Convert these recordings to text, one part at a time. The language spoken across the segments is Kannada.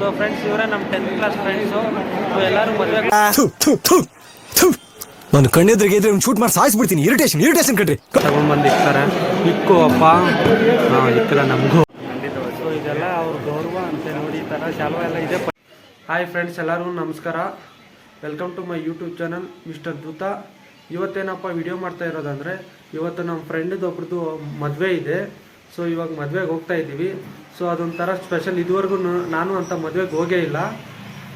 ಸೊ ಫ್ರೆಂಡ್ಸ್ ಇವರೇ ನಮ್ಮ ಟೆಂತ್ ಕ್ಲಾಸ್ ಫ್ರೆಂಡ್ಸು ಎಲ್ಲರೂ ಮದುವೆ. ನಾನು ಕಣ್ಣೆದ್ರಿಗೆ ಇದ್ರೆ ಶೂಟ್ ಮಾಡಿ ಸಾಯಿಸ್ಬಿಡ್ತೀನಿ. ಇರಿಟೇಷನ್ ಇರಿಟೇಷನ್ ಕಟ್ರಿ ತಗೊಂಡ್ಬಂದು ಇಕ್ತಾರೆ. ಇಕ್ಕು ಅಪ್ಪ. ಇಕ್ಕಲ್ಲ ನಮಗೂ. ಸೊ ಇದೆಲ್ಲ ಅವ್ರ ಗೌರವ ಅಂತ ನೋಡಿ ಈ ಥರ ಶಾಲ್ವ ಎಲ್ಲ ಇದೆ. ಹಾಯ್ ಫ್ರೆಂಡ್ಸ್ ಎಲ್ಲರಿಗೂ ನಮಸ್ಕಾರ. Welcome to my YouTube channel mister Dootha ಇವತ್ತೇನಪ್ಪ video ಮಾಡ್ತಾ ಇರೋದಂದರೆ ಇವತ್ತು ನಮ್ಮ ಫ್ರೆಂಡ್ದು ಒಬ್ರದ್ದು ಮದುವೆ ಇದೆ. ಸೊ ಇವಾಗ ಮದುವೆಗೆ ಹೋಗ್ತಾ ಇದ್ದೀವಿ. ಸೊ ಅದೊಂಥರ ಸ್ಪೆಷಲ್ ಇದುವರೆಗೂ ನಾನು ಅಂತ ಮದುವೆಗೆ ಹೋಗೇ ಇಲ್ಲ.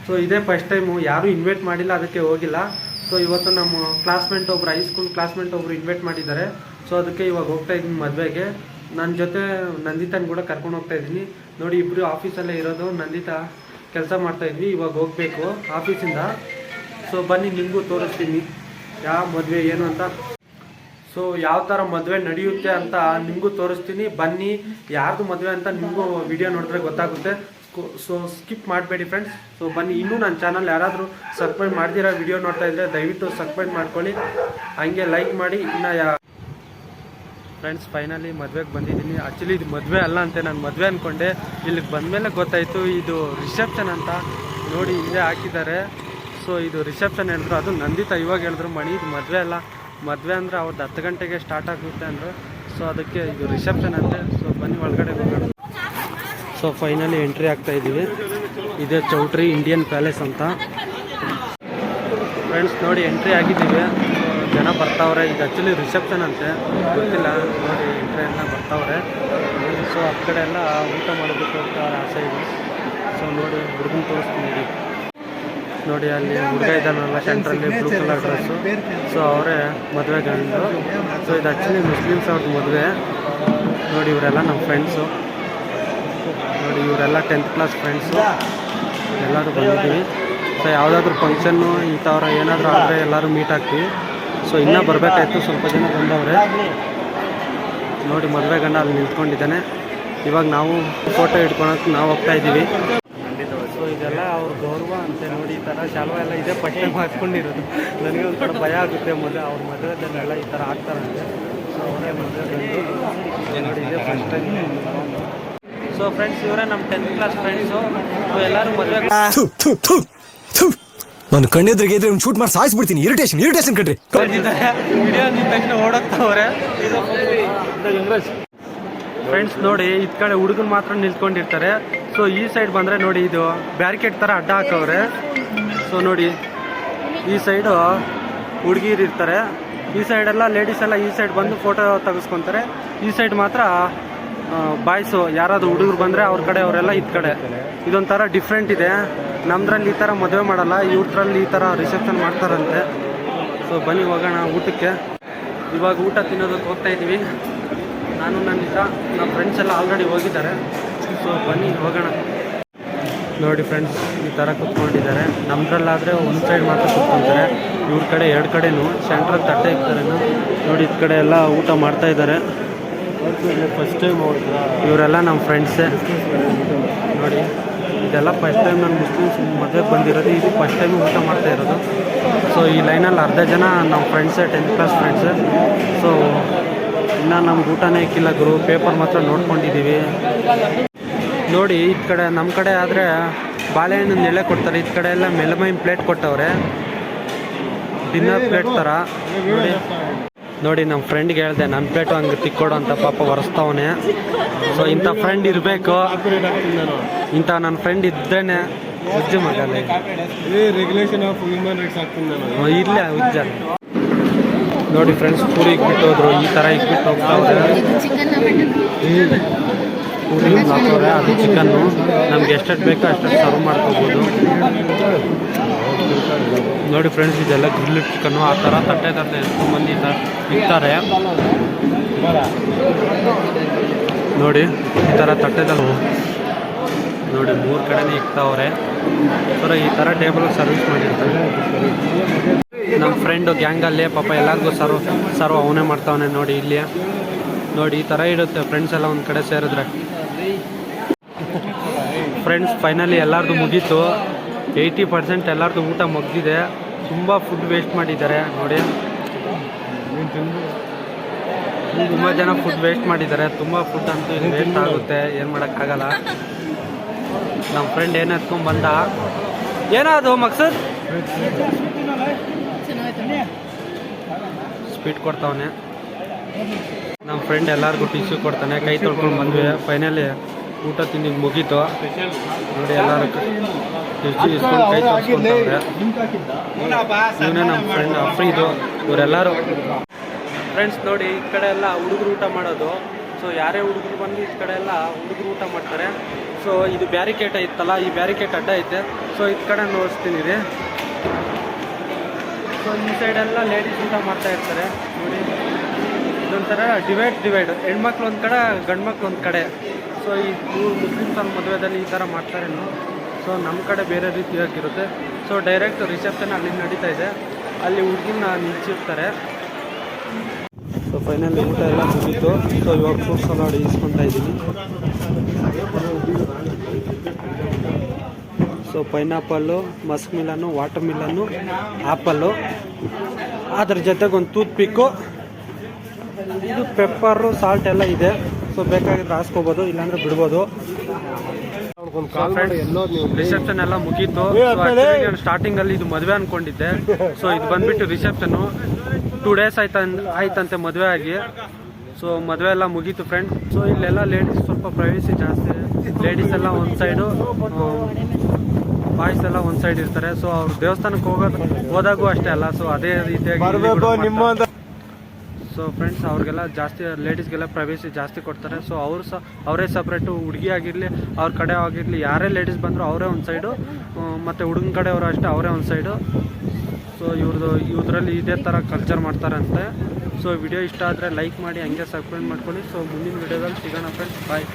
ಸೊ ಇದೇ ಫಸ್ಟ್ ಟೈಮು ಯಾರೂ ಇನ್ವೈಟ್ ಮಾಡಿಲ್ಲ, ಅದಕ್ಕೆ ಹೋಗಿಲ್ಲ. ಸೊ ಇವತ್ತು ನಮ್ಮ ಕ್ಲಾಸ್ಮೇಟ್ ಒಬ್ರು ಹೈಸ್ಕೂಲ್ ಕ್ಲಾಸ್ಮೇಟ್ ಒಬ್ರು ಇನ್ವೈಟ್ ಮಾಡಿದ್ದಾರೆ. ಸೊ ಅದಕ್ಕೆ ಇವಾಗ ಹೋಗ್ತಾ ಇದ್ದೀನಿ ಮದುವೆಗೆ. ನನ್ನ ಜೊತೆ ನಂದಿತನ ಕೂಡ ಕರ್ಕೊಂಡು ಹೋಗ್ತಾ ಇದ್ದೀನಿ. ನೋಡಿ ಇಬ್ಬರು ಆಫೀಸಲ್ಲೇ ಇರೋದು. ನಂದಿತಾ ಕೆಲಸ ಮಾಡ್ತಾ ಇದ್ವಿ, ಇವಾಗ ಹೋಗಬೇಕು ಆಫೀಸಿಂದ ಸೊ ಬನ್ನಿ, ನಿಮಗೂ ತೋರಿಸ್ತೀನಿ. ಯಾವ ಮದುವೆ ಏನು ಅಂತ. ಸೊ ಯಾವ ಥರ ಮದುವೆ ನಡೆಯುತ್ತೆ ಅಂತ ನಿಮಗೂ ತೋರಿಸ್ತೀನಿ. ಬನ್ನಿ, ಯಾರ್ದು ಮದುವೆ ಅಂತ ನಿಮಗೂ ವಿಡಿಯೋ ನೋಡಿದ್ರೆ ಗೊತ್ತಾಗುತ್ತೆ. ಸೊ ಸ್ಕಿಪ್ ಮಾಡಬೇಡಿ ಫ್ರೆಂಡ್ಸ್ ಸೊ ಬನ್ನಿ, ಇನ್ನೂ ನನ್ನ ಚಾನಲ್ ಯಾರಾದರೂ ಸಬ್ಸ್ಕ್ರೈಬ್ ಮಾಡ್ದಿರೋ ವಿಡಿಯೋ ನೋಡ್ತಾ ಇದ್ದರೆ ದಯವಿಟ್ಟು ಸಬ್ಸ್ಕ್ರೈಬ್ ಮಾಡ್ಕೊಳ್ಳಿ. ಹಂಗೆ ಲೈಕ್ ಮಾಡಿ, ಇನ್ನು ಯಾ ಫ್ರೆಂಡ್ಸ್ ಫೈನಲಿ ಮದುವೆಗೆ ಬಂದಿದ್ದೀನಿ. ಆ್ಯಕ್ಚುಲಿ ಇದು ಮದುವೆ ಅಲ್ಲ ಅಂತೆ, ನಾನು ಮದುವೆ ಅಂದ್ಕೊಂಡೆ ಇಲ್ಲಿಗೆ ಬಂದಮೇಲೆ ಗೊತ್ತಾಯಿತು, ಇದು ರಿಸೆಪ್ಷನ್ ಅಂತ ನೋಡಿ ಹಿಂದೆ ಹಾಕಿದ್ದಾರೆ. ಸೊ ಇದು ರಿಸೆಪ್ಷನ್ ಹೇಳಿದ್ರು. ಅದು ನಂದಿತ ಇವಾಗ ಹೇಳಿದ್ರು, ಮಣಿ, ಇದು ಮದುವೆ ಅಲ್ಲ. ಮದುವೆ ಅಂದರೆ ಅವ್ರದ್ದು ಹತ್ತು ಗಂಟೆಗೆ ಸ್ಟಾರ್ಟ್ ಆಗುತ್ತೆ ಅಂದರು ಸೊ ಅದಕ್ಕೆ ಇದು ರಿಸೆಪ್ಷನ್ ಅಂತೆ ಸೊ ಬನ್ನಿ ಒಳಗಡೆ ಹೋಗೋಣ. ಸೊ ಫೈನಲಿ ಎಂಟ್ರಿ ಆಗ್ತಾ ಇದ್ದೀವಿ ಇದೇ ಚೌಟ್ರಿ ಇಂಡಿಯನ್ ಪ್ಯಾಲೇಸ್ ಅಂತ. ಫ್ರೆಂಡ್ಸ್ ನೋಡಿ ಎಂಟ್ರಿ ಆಗಿದ್ದೀವಿ. ಜನ ಬರ್ತಾವ್ರೆ. ಇದು ಆ್ಯಕ್ಚುಲಿ ರಿಸೆಪ್ಷನ್ ಅಂತೆ. ಗೊತ್ತಿಲ್ಲ. ನೋಡಿ ಎಂಟ್ರಿ ಎಲ್ಲ ಬರ್ತಾವ್ರೆ. ಸೊ ಆ ಕಡೆ ಎಲ್ಲ ಊಟ ಮಾಡೋದಕ್ಕೆ ಅಂತ ಆಸೆ ಇದೆ. ಸೊ ನೋಡಿ ಹುಡುಗನ ತೋರಿಸ್ತೀನಿ. ನೋಡಿ, ಅಲ್ಲಿ ಹುಡುಗ ಇದ್ದಾನಲ್ಲ ಸೆಂಟ್ರಲ್ಲಿ ಬ್ಲೂ ಕಲರ್ ಡ್ರೆಸ್ಸು ಸೊ ಅವರೇ ಮದುವೆ ಗಂಡು. ಸೊ ಇದು ಆ್ಯಕ್ಚುಲಿ ಮುಸ್ಲಿಮ್ಸ್ ಅವ್ರದ್ದು ಮದುವೆ. ನೋಡಿ, ಇವರೆಲ್ಲ ನಮ್ಮ ಫ್ರೆಂಡ್ಸು ನೋಡಿ, ಇವರೆಲ್ಲ ಟೆಂತ್ ಕ್ಲಾಸ್ ಫ್ರೆಂಡ್ಸು ಎಲ್ಲರೂ ಬಂದಿದ್ದೀವಿ. ಸೊ ಯಾವುದಾದ್ರೂ ಫಂಕ್ಷನ್ನು ಇಂಥವ್ರ ಏನಾದರೂ ಆದರೆ ಎಲ್ಲರೂ ಮೀಟ್ ಆಗ್ತೀವಿ. ಸೊ ಇನ್ನೂ ಬರಬೇಕಾಯ್ತು, ಸ್ವಲ್ಪ ಜನ ಬಂದವ್ರೆ. ನೋಡಿ, ಮದುವೆ ಗಂಡ ಅಲ್ಲಿ ನಿಂತ್ಕೊಂಡಿದ್ದಾನೆ. ಇವಾಗ ನಾವು ಫೋಟೋ ಇಟ್ಕೊಳಕ್ಕೆ ನಾವು ಹೋಗ್ತಾ ಇದ್ದೀವಿ. ಇದೆಲ್ಲ ಅವ್ರ ಗೌರವ ಅಂತ ನೋಡಿ ಈ ಥರ ಶಾಲ್ವ ಎಲ್ಲ ಇದೆ ಪಟ್ಟೆ ಹಾಕ್ಕೊಂಡಿರೋದು ನನಗೆ ಕಡೆ ಭಯ ಆಗುತ್ತೆ ಮೊದಲು ಅವ್ರ ಮದುವೆದಲ್ಲೆಲ್ಲ ಈ ಥರ ಹಾಕ್ತಾರಂತೆ ಸೊ ಅವರೇ ಮದುವೆ ನೋಡಿ ಇದೆ ಫಸ್ಟ್ ಟೈಮ್ ಸೊ ಫ್ರೆಂಡ್ಸ್ ಇವರೇ ನಮ್ಮ ಟೆಂತ್ ಕ್ಲಾಸ್ ಫ್ರೆಂಡ್ಸು ಎಲ್ಲರೂ ಮದುವೆ. ನಾನು ಕಣ್ಣೆದ್ರಿಗೆ ಇದ್ರೆ ಶೂಟ್ ಮಾಡಿ ಸಾಯಿಸ್ಬಿಡ್ತೀನಿ. ಇರಿಟೇಷನ್ ಇರಿಟೇಷನ್ ಕಣ್ರಿ. ವಿಡಿಯೋ ನಿಂತ ತಕ್ಷಣ ಓಡೋಗ್ತಾವ್ರೆ. ಫ್ರೆಂಡ್ಸ್ ನೋಡಿ ಇದ್ ಕಡೆ ಹುಡುಗನ್ ಮಾತ್ರ ನಿಲ್ತ್ಕೊಂಡಿರ್ತಾರೆ ಸೊ ಈ ಸೈಡ್ ಬಂದರೆ ನೋಡಿ ಇದು ಬ್ಯಾರಿಕೇಡ್ ಥರ ಅಡ್ಡ ಹಾಕವ್ರೆ. ಸೊ ನೋಡಿ ಈ ಸೈಡು ಹುಡುಗಿರು ಇರ್ತಾರೆ. ಈ ಸೈಡೆಲ್ಲ ಲೇಡೀಸ್ ಎಲ್ಲ ಈ ಸೈಡ್ ಬಂದು ಫೋಟೋ ತೆಗೆಸ್ಕೊತಾರೆ. ಈ ಸೈಡ್ ಮಾತ್ರ ಬಾಯ್ಸು ಯಾರಾದರೂ ಹುಡುಗರು ಬಂದರೆ ಅವ್ರ ಕಡೆ ಅವರೆಲ್ಲ ಇದ್ ಕಡೆ. ಇದೊಂಥರ ಡಿಫ್ರೆಂಟ್ ಇದೆ. ನಮ್ದ್ರಲ್ಲಿ ಈ ಥರ ಮದುವೆ ಮಾಡಲ್ಲ. ಇವ್ರದ್ರಲ್ಲಿ ಈ ಥರ ರಿಸೆಪ್ಷನ್ ಮಾಡ್ತಾರಂತೆ. ಸೊ ಬನ್ನಿ ಹೋಗೋಣ ಊಟಕ್ಕೆ. ಇವಾಗ ಊಟ ತಿನ್ನೋದಕ್ಕೆ ಹೋಗ್ತಾ ಇದ್ದೀವಿ ನಾನು ನನ್ನ ಇದ್ರ ನಮ್ಮ ಫ್ರೆಂಡ್ಸ್ ಎಲ್ಲ ಆಲ್ರೆಡಿ ಹೋಗಿದ್ದಾರೆ. ಸೊ ಬನ್ನಿ ಹೋಗೋಣ. ನೋಡಿ ಫ್ರೆಂಡ್ಸ್ ಈ ಥರ ಕುತ್ಕೊಂಡಿದ್ದಾರೆ. ನಮ್ಮದ್ರಲ್ಲಾದರೆ ಒಂದು ಸೈಡ್ ಮಾತ್ರ ಕುತ್ಕೊಂತಾರೆ. ಇವ್ರ ಕಡೆ ಎರಡು ಕಡೆನೂ ಸೆಂಟ್ರಲ್ಲಿ ತಟ್ಟೆ ಇರ್ತಾರೆ ನೋಡಿ ಇದು ಕಡೆ ಎಲ್ಲ ಊಟ ಮಾಡ್ತಾ ಇದ್ದಾರೆ. ಫಸ್ಟ್ ಟೈಮ್ ಇವರೆಲ್ಲ ನಮ್ಮ ಫ್ರೆಂಡ್ಸೇ ನೋಡಿ ಇದೆಲ್ಲ ಫಸ್ಟ್ ಟೈಮ್ ನಾನು ಮುಸ್ಲಿಮ್ಸ್ ಮದುವೆಗೆ ಬಂದಿರೋದು ಇದು ಫಸ್ಟ್ ಟೈಮ್ ಊಟ ಮಾಡ್ತಾ ಇರೋದು. ಸೊ ಈ ಲೈನಲ್ಲಿ ಅರ್ಧ ಜನ ನಮ್ಮ ಫ್ರೆಂಡ್ಸೇ ಟೆಂತ್ ಕ್ಲಾಸ್ ಫ್ರೆಂಡ್ಸೇ ಸೊ ಇನ್ನು ನಮ್ಗೆ ಊಟನೇ ಇಕ್ಕಿಲ್ಲ ಗುರು ಪೇಪರ್ ಮಾತ್ರ ನೋಡ್ಕೊಂಡಿದ್ದೀವಿ ನೋಡಿ ಈ ಕಡೆ ನಮ್ಮ ಕಡೆ ಆದರೆ ಬಾಳೆಹಣ್ಣು ನೆಲೆ ಕೊಡ್ತಾರೆ. ಈ ಕಡೆ ಎಲ್ಲ ಮೆಲಮೈನ್ ಪ್ಲೇಟ್ ಕೊಟ್ಟವ್ರೆ. ಡಿನ್ನರ್ ಪ್ಲೇಟ್ ಥರ ನೋಡಿ. ನೋಡಿ ನಮ್ಮ ಫ್ರೆಂಡ್ಗೆ ಹೇಳ್ದೆ ನನ್ನ ಪ್ಲೇಟು ಹಂಗೆ ತಿಕ್ಕೊಡು ಅಂತ ಪಾಪ ಒರೆಸ್ತಾವನೆ. ಸೊ ಇಂಥ ಫ್ರೆಂಡ್ ಇರಬೇಕು. ಇಂಥ ನನ್ನ ಫ್ರೆಂಡ್ ಇದ್ದೇನೆ. ಉಜ್ಜು ಮಗಲ್ಲಿ ರೆಗ್ಯುಲೇಷನ್ ಆಫ್ ಹ್ಯೂಮನ್ ರೈಟ್ಸ್ ಆಗ್ತೀನಿ ಇಲ್ಲ ಉಜ್ಜ. ನೋಡಿ ಫ್ರೆಂಡ್ಸ್ ಪೂರಿ ಇಕ್ಬಿಟ್ಟು ಹೋದ್ರು. ಈ ಥರ ಇಕ್ಬಿಟ್ಟು ಹೋಗ್ತಾ ಪೂರಿ ಹಾಕೋರೆ ಅದು ಚಿಕನ್ನು ನಮ್ಗೆ ಎಷ್ಟೆಷ್ಟು ಬೇಕೋ ಅಷ್ಟೆಷ್ಟು ಸರ್ವ್ ಮಾಡ್ಕೋಬೋದು. ನೋಡಿ ಫ್ರೆಂಡ್ಸ್ ಇದೆಲ್ಲ ಗ್ರಿಲ್ ಚಿಕನ್ನು ಆ ಥರ ತಟ್ಟೆ ತಟ್ಟೆ ಎಷ್ಟು ಮಂದಿ ಇರ್ತಾರೆ ನೋಡಿ, ಈ ಥರ ತಟ್ಟೆದಲ್ಲಿ ನೋಡಿ, ಮೂರು ಕಡೆನೇ ಇಕ್ತಾವ್ರೆ. ಸರ ಈ ಥರ ಟೇಬಲ್ ಸರ್ವಿಸ್ ಮಾಡಿರ್ತಾರೆ. ನಮ್ಮ ಫ್ರೆಂಡು ಗ್ಯಾಂಗಲ್ಲಿ, ಪಾಪ ಎಲ್ಲರಿಗೂ ಸರ್ವ್ ಸರ್ವ್ ಅವನೇ ಮಾಡ್ತಾವನೆ ನೋಡಿ ಇಲ್ಲಿ ನೋಡಿ, ಈ ಥರ ಇರುತ್ತೆ ಫ್ರೆಂಡ್ಸ್ ಎಲ್ಲ ಒಂದು ಕಡೆ ಸೇರಿದ್ರೆ. ಫ್ರೆಂಡ್ಸ್ ಫೈನಲಿ ಎಲ್ಲರದು ಮುಗೀತು. ಏಯ್ಟಿ ಪರ್ಸೆಂಟ್ ಎಲ್ಲರದು ಊಟ ಮುಗಿದಿದೆ. ತುಂಬ ಫುಡ್ ವೇಸ್ಟ್ ಮಾಡಿದ್ದಾರೆ ನೋಡಿ. ತುಂಬ ಜನ ಫುಡ್ ವೇಸ್ಟ್ ಮಾಡಿದ್ದಾರೆ. ತುಂಬ ಫುಡ್ ಅಂತೂ ವೇಸ್ಟ್ ಆಗುತ್ತೆ ಏನು ಮಾಡೋಕ್ಕಾಗಲ್ಲ. ನಮ್ಮ ಫ್ರೆಂಡ್ ಏನು ಎತ್ಕೊಂಡು ಬಂದ? ಏನದು ಮಕ್ಸದ್? ಸ್ಪೀಡ್ ಕೊಡ್ತಾವನೆ. ನಮ್ಮ ಫ್ರೆಂಡ್ ಎಲ್ಲರಿಗೂ ಟಿಶ್ಯೂ ಕೊಡ್ತಾನೆ ಕೈ ತೊಳ್ಕೊಂಡು ಬಂದ್ವಿ. ಫೈನಲಿ ಊಟ ತಿಂದಿದ್ದು ಮುಗೀತು. ನೋಡಿ ಎಲ್ಲರೂ ಕೈ ತೊಳ್ಸ್ಕೊಂತವ್ರೆ ಇವನೇ ನಮ್ಮ ಫ್ರೆಂಡ್ ಅಫ್ರೀದು. ಇವರೆಲ್ಲರೂ. ಫ್ರೆಂಡ್ಸ್ ನೋಡಿ, ಈ ಕಡೆ ಎಲ್ಲ ಹುಡುಗರು ಊಟ ಮಾಡೋದು. ಸೊ ಯಾರೇ ಹುಡುಗರು ಬಂದು ಈ ಕಡೆ ಎಲ್ಲ ಹುಡುಗರು ಊಟ ಮಾಡ್ತಾರೆ. ಸೊ ಇದು ಬ್ಯಾರಿಕೇಟ್ ಇತ್ತಲ್ಲ, ಈ ಬ್ಯಾರಿಕೇಟ್ ಅಡ್ಡ ಐತೆ. ಸೊ ಈ ಕಡೆ ನೋಡಿಸ್ತೀನಿ ಇದೆ ಸೊ ಈ ಸೈಡ್ ಎಲ್ಲ ಲೇಡೀಸ್ ಊಟ ಮಾಡ್ತಾ ಇರ್ತಾರೆ. ನೋಡಿ, ಇದೊಂಥರ ಡಿವೈಡ್ ಡಿವೈಡ್ ಹೆಣ್ಮಕ್ಳು ಒಂದು ಕಡೆ ಗಂಡು ಮಕ್ಳು ಒಂದು ಕಡೆ. ಸೊ ಈ ಇವ್ರು ಮುಸ್ಲಿಮ್ಸ್ ಅವ್ರ ಮದುವೆದಲ್ಲಿ ಈ ಥರ ಮಾಡ್ತಾರೇನು. ಸೊ ನಮ್ಮ ಕಡೆ ಬೇರೆ ರೀತಿಯಾಗಿರುತ್ತೆ ಸೊ ಡೈರೆಕ್ಟ್ ರಿಸೆಪ್ಷನ್ ಅಲ್ಲಿ ನಡೀತಾ ಇದೆ. ಅಲ್ಲಿ ಹುಡುಗಿನ ನಿಲ್ಸಿರ್ತಾರೆ ಸೊ ಫೈನಲ್ ಊಟ ಎಲ್ಲ ಮುಗೀತು. ಸೊ ಇವಾಗ ಫ್ರೂಟ್ ಸಲಾಡ್ ಇಸ್ಕೊತಾ ಇದ್ದೀನಿ. So pineapple musk melon water melon apple ಅದ್ರ ಜೊತೆಗೆ ಒಂದು ಟೂತ್ ಪಿಕ್ಕು ಇದು ಪೆಪ್ಪರು ಸಾಲ್ಟ್ ಎಲ್ಲ ಇದೆ. ಸೊ ಬೇಕಾಗಿದ್ರೆ ಹಾಸ್ಕೋಬೋದು ಇಲ್ಲಾಂದ್ರೆ ಬಿಡ್ಬೋದು. ರಿಸೆಪ್ಷನ್ ಎಲ್ಲ ಮುಗೀತು. ನಾನು ಸ್ಟಾರ್ಟಿಂಗ್ ಅಲ್ಲಿ ಇದು ಮದುವೆ ಅನ್ಕೊಂಡಿದ್ದೆ. ಸೊ ಇದು ಬಂದ್ಬಿಟ್ಟು ರಿಸೆಪ್ಷನ್ ಟೂ ಡೇಸ್ ಆಯ್ತ ಆಯ್ತಂತೆ ಮದುವೆ ಆಗಿ. ಸೊ ಮದುವೆ ಎಲ್ಲ ಮುಗೀತು ಫ್ರೆಂಡ್ ಸೊ ಇಲ್ಲೆಲ್ಲ ಲೇಡೀಸ್ ಸ್ವಲ್ಪ ಪ್ರೈವೇಸಿ ಜಾಸ್ತಿ. ಲೇಡೀಸ್ ಎಲ್ಲ ಒಂದು ಸೈಡು ಬಾಯ್ಸ್ ಎಲ್ಲ ಒಂದು ಸೈಡ್ ಇರ್ತಾರೆ. ಸೊ ಅವ್ರು ದೇವಸ್ಥಾನಕ್ಕೆ ಹೋಗೋದು ಹೋದಾಗೂ ಅಷ್ಟೇ ಅಲ್ಲ. ಸೊ ಅದೇ ರೀತಿಯಾಗಿ ಸೊ ಫ್ರೆಂಡ್ಸ್ ಅವ್ರಿಗೆಲ್ಲ ಜಾಸ್ತಿ ಲೇಡೀಸ್ಗೆಲ್ಲ ಪ್ರವೇಶ ಜಾಸ್ತಿ ಕೊಡ್ತಾರೆ. ಸೊ ಅವರು ಸಹ ಅವರೇ ಸಪ್ರೇಟು ಹುಡುಗಿ ಆಗಿರಲಿ, ಅವ್ರ ಕಡೆ ಆಗಿರಲಿ, ಯಾರೇ ಲೇಡೀಸ್ ಬಂದರೂ ಅವರೇ ಒಂದು ಸೈಡು ಮತ್ತು ಹುಡುಗನ ಕಡೆಯವರು ಅಷ್ಟೇ, ಅವರೇ ಒಂದು ಸೈಡು ಸೊ ಇವ್ರದ್ದು ಇವ್ರಲ್ಲಿ ಇದೇ ಥರ ಕಲ್ಚರ್ ಮಾಡ್ತಾರಂತೆ. ಸೊ ವಿಡಿಯೋ ಇಷ್ಟ ಆದರೆ ಲೈಕ್ ಮಾಡಿ, ಹಂಗೆ ಸಬ್ಸ್ಕ್ರೈಬ್ ಮಾಡ್ಕೊಳ್ಳಿ. ಸೊ ಮುಂದಿನ ವಿಡಿಯೋದಲ್ಲಿ ಸಿಗೋಣ ಫ್ರೆಂಡ್ಸ್ ಬಾಯ್